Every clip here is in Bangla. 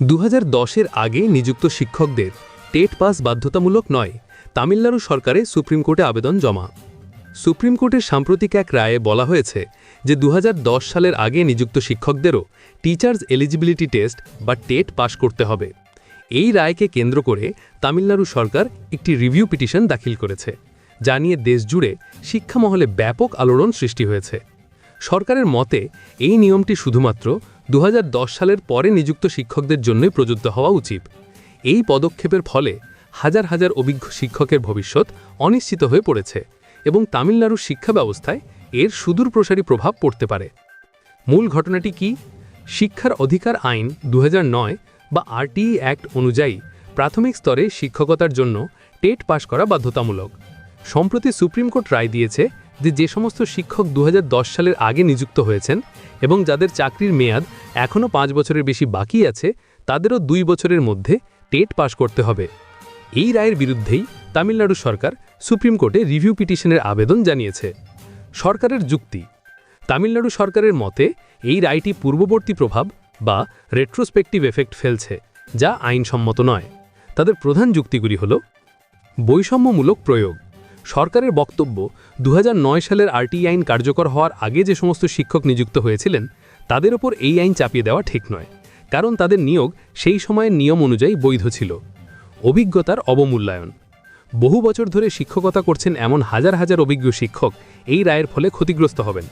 দু এর আগে নিযুক্ত শিক্ষকদের টেট পাস বাধ্যতামূলক নয়, তামিলনাড়ু সরকারে সুপ্রিম কোর্টে আবেদন জমা। সুপ্রিম কোর্টের সাম্প্রতিক এক রায়ে বলা হয়েছে যে দু হাজার দশ সালের আগে নিযুক্ত শিক্ষকদেরও টিচার্স এলিজিবিলিটি টেস্ট বা টেট পাশ করতে হবে। এই রায়কে কেন্দ্র করে তামিলনাড়ু সরকার একটি রিভিউ পিটিশন দাখিল করেছে, যা নিয়ে দেশজুড়ে শিক্ষামহলে ব্যাপক আলোড়ন সৃষ্টি হয়েছে। সরকারের মতে, এই নিয়মটি শুধুমাত্র দু হাজার দশ সালের পরে নিযুক্ত শিক্ষকদের জন্যই প্রযোজ্য হওয়া উচিত। এই পদক্ষেপের ফলে হাজার হাজার অভিজ্ঞ শিক্ষকের ভবিষ্যৎ অনিশ্চিত হয়ে পড়েছে এবং তামিলনাড়ুর শিক্ষা ব্যবস্থায় এর সুদূর প্রসারী প্রভাব পড়তে পারে। মূল ঘটনাটি কি? শিক্ষার অধিকার আইন দু হাজার নয় বা আরটিই অ্যাক্ট অনুযায়ী প্রাথমিক স্তরে শিক্ষকতার জন্য টেট পাশ করা বাধ্যতামূলক। সম্প্রতি সুপ্রিম কোর্ট রায় দিয়েছে যে যে সমস্ত শিক্ষক দু হাজার দশ সালের আগে নিযুক্ত হয়েছেন এবং যাদের চাকরির মেয়াদ এখনও পাঁচ বছরের বেশি বাকি আছে, তাদেরও দুই বছরের মধ্যে টেট পাশ করতে হবে। এই রায়ের বিরুদ্ধেই তামিলনাড়ু সরকার সুপ্রিম কোর্টে রিভিউ পিটিশনের আবেদন জানিয়েছে। সরকারের যুক্তি, তামিলনাড়ু সরকারের মতে এই রায়টি পূর্ববর্তী প্রভাব বা রেট্রোস্পেক্টিভ এফেক্ট ফেলছে, যা আইনসম্মত নয়। তাদের প্রধান যুক্তিগুলি হল, বৈষম্যমূলক প্রয়োগ সরকারের বক্তব্য দু হাজার নয় সালের আরটি আইন কার্যকর হওয়ার আগে যে সমস্ত শিক্ষক নিযুক্ত হয়েছিলেন, তাদের ওপর এই আইন চাপিয়ে দেওয়া ঠিক নয়। কারণ তাদের নিয়োগ সেই সময়ের নিয়ম অনুযায়ী বৈধ ছিল। অভিজ্ঞতার অবমূল্যায়ন। বহু বছর ধরে শিক্ষকতা করছেন এমন হাজার হাজার অভিজ্ঞ শিক্ষক এই রায়ের ফলে ক্ষতিগ্রস্ত হবেন।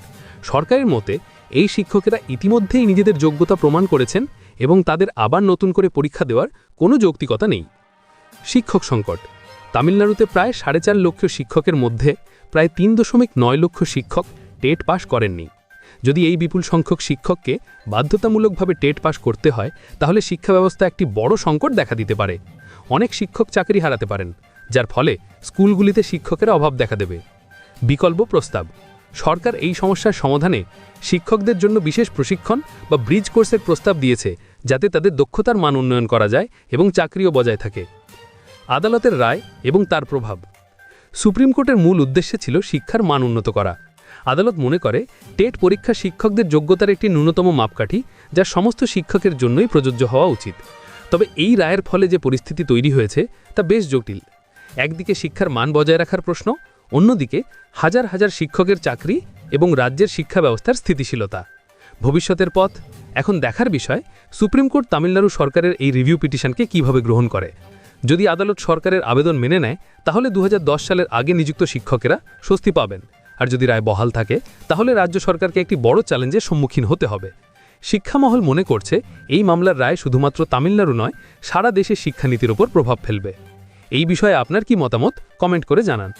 সরকারের মতে, এই শিক্ষকেরা ইতিমধ্যেই নিজেদের যোগ্যতা প্রমাণ করেছেন এবং তাদের আবার নতুন করে পরীক্ষা দেওয়ার কোনো যৌক্তিকতা নেই। শিক্ষক সংকট। তামিলনাড়ুতে প্রায় সাড়ে চার লক্ষ শিক্ষকের মধ্যে প্রায় তিন দশমিক নয় লক্ষ শিক্ষক টেট পাস করেননি। যদি এই বিপুল সংখ্যক শিক্ষককে বাধ্যতামূলকভাবে টেট পাস করতে হয়, তাহলে শিক্ষা ব্যবস্থা একটি বড় সংকট দেখা দিতে পারে। অনেক শিক্ষক চাকরি হারাতে পারেন, যার ফলে স্কুলগুলিতে শিক্ষকের অভাব দেখা দেবে। বিকল্প প্রস্তাব, সরকার এই সমস্যার সমাধানে শিক্ষকদের জন্য বিশেষ প্রশিক্ষণ বা ব্রিজ কোর্সের প্রস্তাব দিয়েছে, যাতে তাদের দক্ষতার মান উন্নয়ন করা যায় এবং চাকরিও বজায় থাকে। আদালতের রায় এবং তার প্রভাব। সুপ্রিম কোর্টের মূল উদ্দেশ্য ছিল শিক্ষার মান উন্নত করা। আদালত মনে করে, টেট পরীক্ষা শিক্ষকদের যোগ্যতার একটি ন্যূনতম মাপকাঠি যা সমস্ত শিক্ষকের জন্যই প্রযোজ্য হওয়া উচিত। তবে এই রায়ের ফলে যে পরিস্থিতি তৈরি হয়েছে, তা বেশ জটিল। একদিকে শিক্ষার মান বজায় রাখার প্রশ্ন, অন্যদিকে হাজার হাজার শিক্ষকের চাকরি এবং রাজ্যের শিক্ষা ব্যবস্থার স্থিতিশীলতা। ভবিষ্যতের পথ? এখন দেখার বিষয়, সুপ্রিম কোর্ট তামিলনাড়ু সরকারের এই রিভিউ পিটিশনকে কীভাবে গ্রহণ করে? যদি আদালত সরকারের আবেদন মেনে নেয়, তাহলে দু হাজার দশ সালের আগে নিযুক্ত শিক্ষকেরা স্বস্তি পাবেন। আর যদি রায় বহাল থাকে, তাহলে রাজ্য সরকারকে একটি বড় চ্যালেঞ্জের সম্মুখীন হতে হবে। শিক্ষামহল মনে করছে, এই মামলার রায় শুধুমাত্র তামিলনাড়ু নয়, সারা দেশে শিক্ষানীতির ওপর প্রভাব ফেলবে। এই বিষয়ে আপনার কি মতামত? কমেন্ট করে জানান।